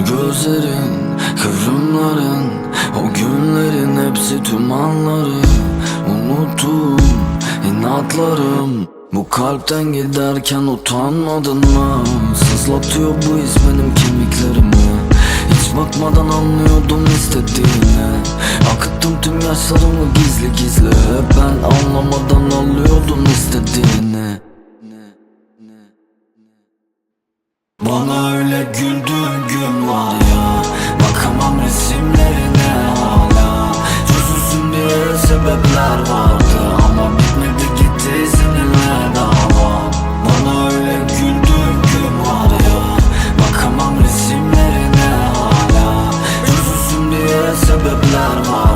gözlerin Kıvrımların O günlerin hepsi tüm anları. Unuttum inatlarım. Bu kalpten giderken utanmadın mı? Sızlatıyor bu iz benim kemiklerimi. Hiç bakmadan anlıyordum istediğini. Akıttım tüm yaşlarımı gizli gizli. Ben anlamadan alıyordum istediğini. Bana öyle güldüğün gün var Bakamam resimlerine hala. Çözülsün diye sebepler vardı Ama bitmedi gitti seninle dava. Bana öyle güldüğün gün var ya Bakamam resimlerine hala. Çözülsün diye sebepler var